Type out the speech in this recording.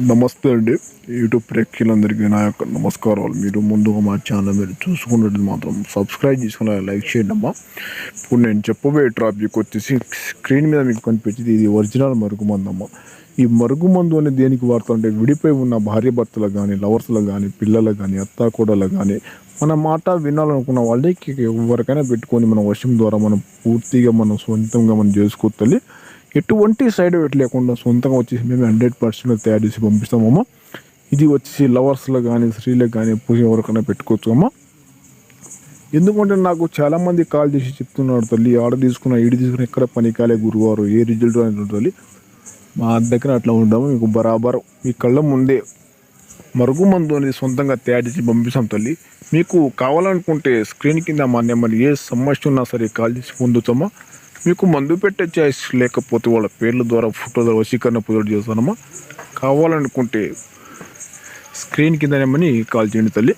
నమస్తే అండి. యూట్యూబ్ ప్రేక్షకులందరికీ నా యొక్క నమస్కారాలు. మీరు ముందుగా మా ఛానల్ మీరు చూసుకున్నట్టు మాత్రం సబ్స్క్రైబ్ చేసుకుని లైక్ చేయండి అమ్మా. ఇప్పుడు నేను చెప్పబోయే టాపిక్ వచ్చేసి స్క్రీన్ మీద మీకు కనిపించింది ఇది ఒరిజినల్ మరుగుమందు ఈ మరుగుమందు అనేది దేనికి వాడుతుంటే విడిపోయి ఉన్న భార్యభర్తలకు కానీ లవర్స్లకు కానీ పిల్లలకు కానీ అత్తాకూడలు కానీ మన మాట వినాలనుకున్న వాళ్ళకి ఎవరికైనా పెట్టుకొని మన వశం ద్వారా మనం పూర్తిగా మనం సొంతంగా మనం చేసుకోవాలి ఎటువంటి సైడ్ ఎఫెక్ట్ లేకుండా సొంతంగా వచ్చేసి మేము హండ్రెడ్ పర్సెంట్ తయారు చేసి పంపిస్తామమ్మా ఇది వచ్చేసి లవర్స్లో కానీ స్త్రీలకు కానీ పూజ ఎవరికైనా పెట్టుకోవచ్చు అమ్మా. ఎందుకంటే నాకు చాలామంది కాల్ చేసి చెప్తున్నారు తల్లి ఆడ తీసుకున్న ఈడు తీసుకున్న ఎక్కడ పని కాలే గురువారు ఏ రిజల్ట్ అనేది తల్లి. మా దగ్గర అట్లా ఉండము మీకు బరాబర్ మీ కళ్ళ ముందే మరుగు మందు అనేది సొంతంగా తయారు చేసి పంపిస్తాం తల్లి. మీకు కావాలనుకుంటే స్క్రీన్ కింద మా నెంబర్ ఏ సమస్య ఉన్నా సరే కాల్ చేసి పొందుతామా మీకు మందు పెట్టే చాయిస్ లేకపోతే వాళ్ళ పేర్ల ద్వారా ఫోటో ద్వారా వశీకరణ పొందడం చేస్తానమ్మా. కావాలనుకుంటే స్క్రీన్ కింద నెంబర్ని కాల్ చేయండి తల్లి.